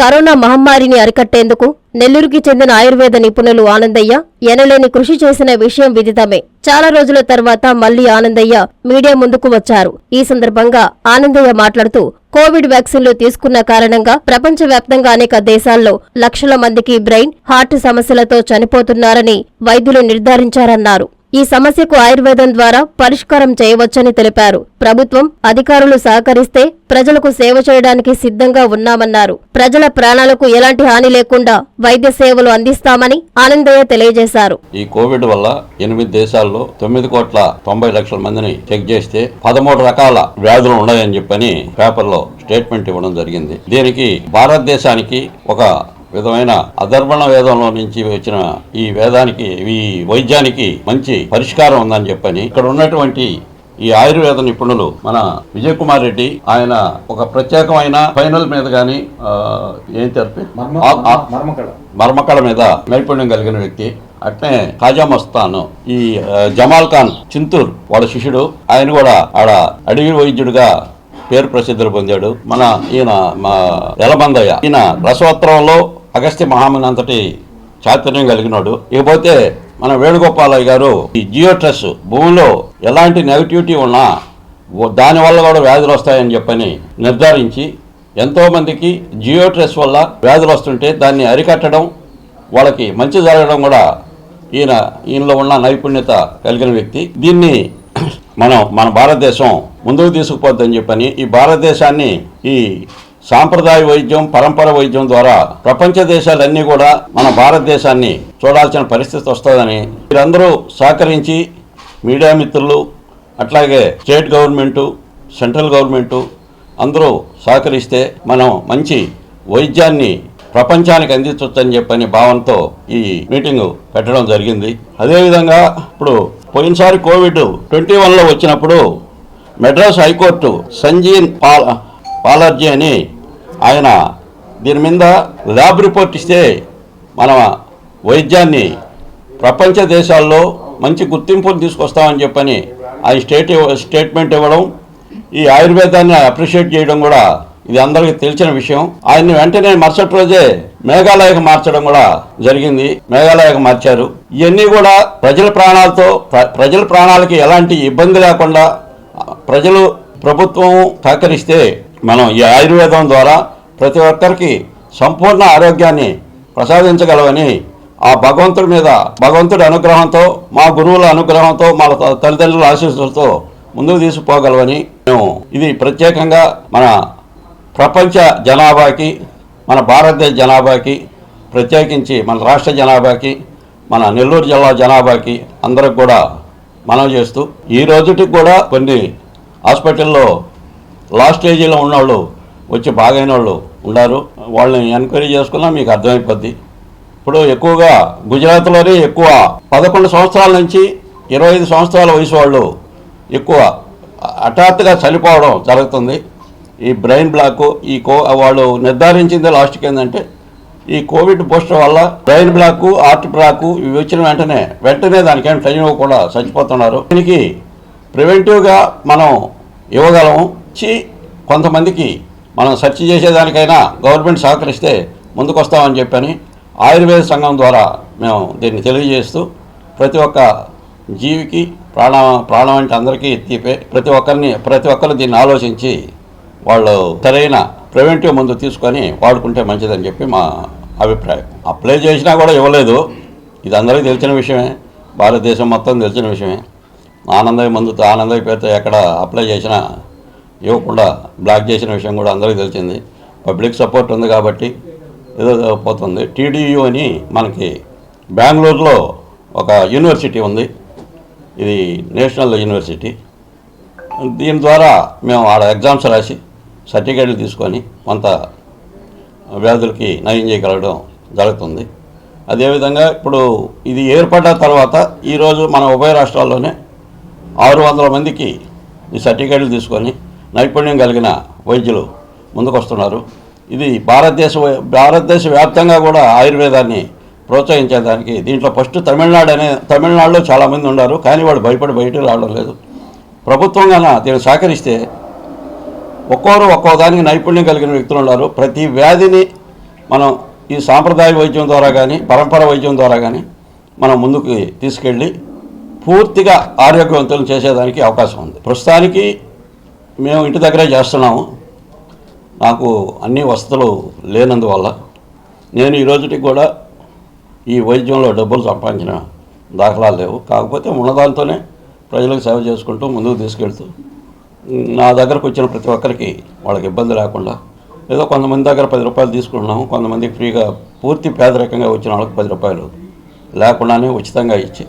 Corona మహమ్మారిని అరికట్టేందుకు నెల్లూరుకి చెందిన ఆయుర్వేద నిపుణులు ఆనందయ్య ఎనలేని కృషి చేసిన విషయం విదితమే. చాలా రోజుల తర్వాత మళ్ళీ ఆనందయ్య మీడియా ముందుకు వచ్చారు. ఈ సందర్భంగా ఆనందయ్య మాట్లాడుతూ కోవిడ్ వ్యాక్సిన్లు తీసుకున్న కారణంగా ప్రపంచవ్యాప్తంగా అనేక దేశాల్లో లక్షల మందికి బ్రెయిన్ హార్ట్ సమస్యలతో చనిపోతున్నారని వైద్యులు నిర్ధారించారన్నారు. ఈ సమస్యకు ఆయుర్వేదం ద్వారా పరిష్కారం చేయవచ్చని తెలిపారు. ప్రభుత్వం అధికారులు సహకరిస్తే ప్రజలకు సేవ చేయడానికి సిద్ధంగా ఉన్నామన్నారు. ప్రజల ప్రాణాలకు ఎలాంటి హాని లేకుండా వైద్య సేవలు అందిస్తామని ఆనందయ్య తెలియజేశారు. ఈ కోవిడ్ వల్ల ఎనిమిది దేశాల్లో తొమ్మిది కోట్ల తొంభై లక్షల మందిని చెక్ చేస్తే పదమూడు రకాల వ్యాధులు ఉన్నాయని చెప్పని పేపర్లో స్టేట్మెంట్ ఇవ్వడం జరిగింది. దీనికి భారతదేశానికి ఒక విధమైన అధర్వణ వేదంలో నుంచి వచ్చిన ఈ వేదానికి ఈ వైద్యానికి మంచి పరిష్కారం ఉందని చెప్పని ఇక్కడ ఉన్నటువంటి ఈ ఆయుర్వేద నిపుణులు మన విజయ్ కుమార్ రెడ్డి ఆయన ఒక ప్రత్యేకమైన ఫైనల్ మీద కానీ ఏం తెలిపి మర్మకళ. మీద నైపుణ్యం కలిగిన వ్యక్తి అట్నే ఖాజా మస్తాన్ ఈ జమాల్ ఖాన్ చింతూర్ వాళ్ళ శిష్యుడు ఆయన కూడా ఆడ అడవి వైద్యుడిగా పేరు ప్రసిద్ధులు పొందాడు. మన ఈయన మా ఎలబందయ్య ఈయన రసోత్తరంలో అగస్త్య మహాముని అంతటి చాతుర్యం కలిగినాడు. ఇకపోతే మన వేణుగోపాలయ్య గారు ఈ జియో ట్రస్ భూమిలో ఎలాంటి నెగటివిటీ ఉన్నా దానివల్ల కూడా వ్యాధులు వస్తాయని చెప్పని నిర్ధారించి ఎంతోమందికి జియో స్ట్రెస్ వల్ల వ్యాధులు వస్తుంటే దాన్ని అరికట్టడం వాళ్ళకి మంచి జరగడం కూడా ఈయన ఈయనలో ఉన్న నైపుణ్యత కలిగిన వ్యక్తి. దీన్ని మనం మన భారతదేశం ముందుకు తీసుకుపోద్దని చెప్పని ఈ భారతదేశాన్ని ఈ సాంప్రదాయ వైద్యం పరంపర వైద్యం ద్వారా ప్రపంచ దేశాలన్నీ కూడా మన భారతదేశాన్ని చూడాల్సిన పరిస్థితి వస్తుందని మీరందరూ సహకరించి మీడియా మిత్రులు అట్లాగే స్టేట్ గవర్నమెంటు సెంట్రల్ గవర్నమెంటు అందరూ సహకరిస్తే మనం మంచి వైద్యాన్ని ప్రపంచానికి అందించవచ్చని చెప్పని భావనతో ఈ మీటింగ్ పెట్టడం జరిగింది. అదేవిధంగా ఇప్పుడు పోయినసారి కోవిడ్ ట్వంటీ వన్లో వచ్చినప్పుడు మెడ్రాస్ హైకోర్టు సంజీన్ పాల పాలర్జీ అని ఆయన దీని మీద ల్యాబ్ రిపోర్ట్ ఇస్తే మన వైద్యాన్ని ప్రపంచ దేశాల్లో మంచి గుర్తింపును తీసుకొస్తామని చెప్పని ఆ స్టేట్ స్టేట్మెంట్ ఇవ్వడం ఈ ఆయుర్వేదాన్ని అప్రిషియేట్ చేయడం కూడా ఇది అందరికీ తెలిసిన విషయం. ఆయన్ని వెంటనే మరుసటి రోజే మేఘాలయకు మార్చడం కూడా జరిగింది. మేఘాలయకు మార్చారు. ఇవన్నీ కూడా ప్రజల ప్రాణాలతో ప్ర- ప్రజల ప్రాణాలకి ఎలాంటి ఇబ్బంది లేకుండా ప్రజలు ప్రభుత్వం సహకరిస్తే మనం ఈ ఆయుర్వేదం ద్వారా ప్రతి ఒక్కరికి సంపూర్ణ ఆరోగ్యాన్ని ప్రసాదించగలవని ఆ భగవంతుడి మీద భగవంతుడి అనుగ్రహంతో మా గురువుల అనుగ్రహంతో మా తల్లిదండ్రుల ఆశీస్సులతో ముందుకు తీసుకుపోగలవని మేము ఇది ప్రత్యేకంగా మన ప్రపంచ జనాభాకి మన భారతదేశ జనాభాకి ప్రత్యేకించి మన రాష్ట్ర జనాభాకి మన నెల్లూరు జిల్లా జనాభాకి అందరికి కూడా మనం చేస్తూ ఈ రోజుటికి కూడా కొన్ని హాస్పిటల్లో లాస్ట్ స్టేజీలో ఉన్నవాళ్ళు వచ్చి బాగైన వాళ్ళు ఉన్నారు వాళ్ళని ఎంక్వైరీ చేసుకున్నా మీకు అర్థమైపోద్ది. ఇప్పుడు ఎక్కువగా గుజరాత్లోనే ఎక్కువ పదకొండు సంవత్సరాల నుంచి ఇరవై ఐదు సంవత్సరాల వయసు వాళ్ళు ఎక్కువ హఠాత్తుగా చనిపోవడం జరుగుతుంది. ఈ బ్రెయిన్ బ్లాక్ ఈ కో వాళ్ళు నిర్ధారించింది లాస్ట్కి ఏంటంటే ఈ కోవిడ్ బూస్టర్ వల్ల బ్రెయిన్ బ్లాక్ హార్ట్ బ్లాక్ ఇవి వచ్చిన వెంటనే వెంటనే దానికేం ట్రైన్ ఇవ్వకుండా చచ్చిపోతున్నారు. దీనికి ప్రివెంటివ్గా మనం ఇవ్వగలం వచ్చి కొంతమందికి మనం సెర్చ్ చేసేదానికైనా గవర్నమెంట్ సహకరిస్తే ముందుకు వస్తామని చెప్పని ఆయుర్వేద సంఘం ద్వారా మేము దీన్ని తెలియజేస్తూ ప్రతి ఒక్క జీవికి ప్రాణ ప్రాణం అంటే అందరికీ తీపే ప్రతి ఒక్కరిని ప్రతి ఒక్కరు దీన్ని ఆలోచించి వాళ్ళు సరైన ప్రివెంటివ్ ముందు తీసుకొని వాడుకుంటే మంచిదని చెప్పి మా అభిప్రాయం. అప్లై చేసినా కూడా ఇవ్వలేదు. ఇది అందరికీ తెలిసిన విషయమే. భారతదేశం మొత్తం తెలిసిన విషయమే. ఆనందయ్య మందుతో ఆనందయ్య పేరుతో ఎక్కడ అప్లై చేసినా ఇవ్వకుండా బ్లాక్ చేసిన విషయం కూడా అందరికీ తెలిసింది. పబ్లిక్ సపోర్ట్ ఉంది కాబట్టి ఏదో పోతుంది. టీడీయూ అని మనకి బెంగళూరులో ఒక యూనివర్సిటీ ఉంది. ఇది నేషనల్ యూనివర్సిటీ. దీని ద్వారా మేము ఆడ ఎగ్జామ్స్ రాసి సర్టిఫికేట్లు తీసుకొని కొంత వ్యాధులకి నయం చేయగలగడం జరుగుతుంది. అదేవిధంగా ఇప్పుడు ఇది ఏర్పడ్డ తర్వాత ఈరోజు మన ఉభయ రాష్ట్రాల్లోనే ఆరు వందల మందికి ఈ సర్టిఫికేట్లు తీసుకొని నైపుణ్యం కలిగిన వైద్యులు ముందుకొస్తున్నారు. ఇది భారతదేశ భారతదేశ వ్యాప్తంగా కూడా ఆయుర్వేదాన్ని ప్రోత్సహించేదానికి దీంట్లో ఫస్ట్ తమిళనాడు అనే తమిళనాడులో చాలామంది ఉన్నారు కానీ వాళ్ళు భయపడి బయటకు రావడం లేదు. ప్రభుత్వంగా దీన్ని సహకరిస్తే ఒక్కోరు ఒక్కో దానికి నైపుణ్యం కలిగిన వ్యక్తులు ఉన్నారు. ప్రతి వ్యాధిని మనం ఈ సాంప్రదాయ వైద్యం ద్వారా కానీ పరంపర వైద్యం ద్వారా కానీ మనం ముందుకు తీసుకెళ్ళి పూర్తిగా ఆరోగ్యవంతులను చేసేదానికి అవకాశం ఉంది. ప్రస్తుతానికి మేము ఇంటి దగ్గరే చేస్తున్నాము. నాకు అన్ని వసతులు లేనందువల్ల నేను ఈ రోజుకి కూడా ఈ వైద్యంలో డబ్బులు సంపాదించిన దాఖలాలు లేవు. కాకపోతే ఉన్నదాంతోనే ప్రజలకు సేవ చేసుకుంటూ ముందుకు తీసుకెళ్తూ నా దగ్గరకు వచ్చిన ప్రతి ఒక్కరికి వాళ్ళకి ఇబ్బంది లేకుండా ఏదో కొంతమంది దగ్గర పది రూపాయలు తీసుకుంటున్నాము కొంతమందికి ఫ్రీగా పూర్తి పేదరికంగా వచ్చిన వాళ్ళకి పది రూపాయలు లేకుండానే ఉచితంగా ఇచ్చి